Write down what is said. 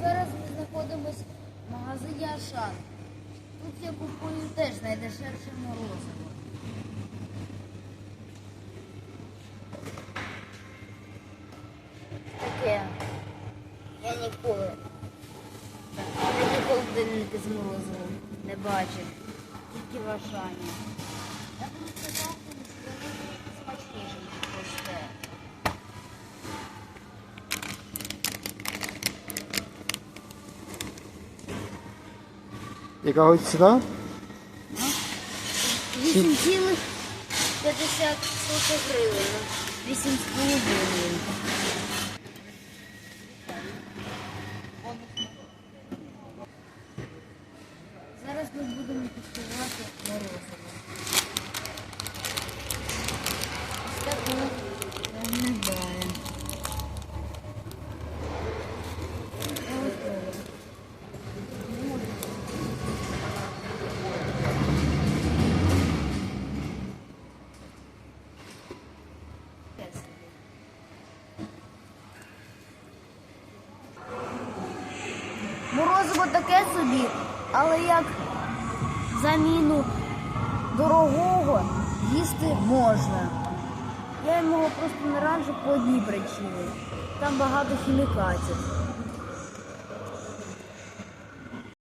Зараз ми знаходимося в магазині Ашан. Тут я купую теж найдешевше морозиво. Таке. Я ніколи. Такі холодильники з морозивом не бачив. Тільки в Ашані. Яка ось ціна? 8,50 гривень. 8,5 гривень. Зараз ми будемо куштувати морозиво. Морозиво таке собі, але як заміну дорогого їсти можна. Я його просто не раджу по одній причині. Там багато хімікатів.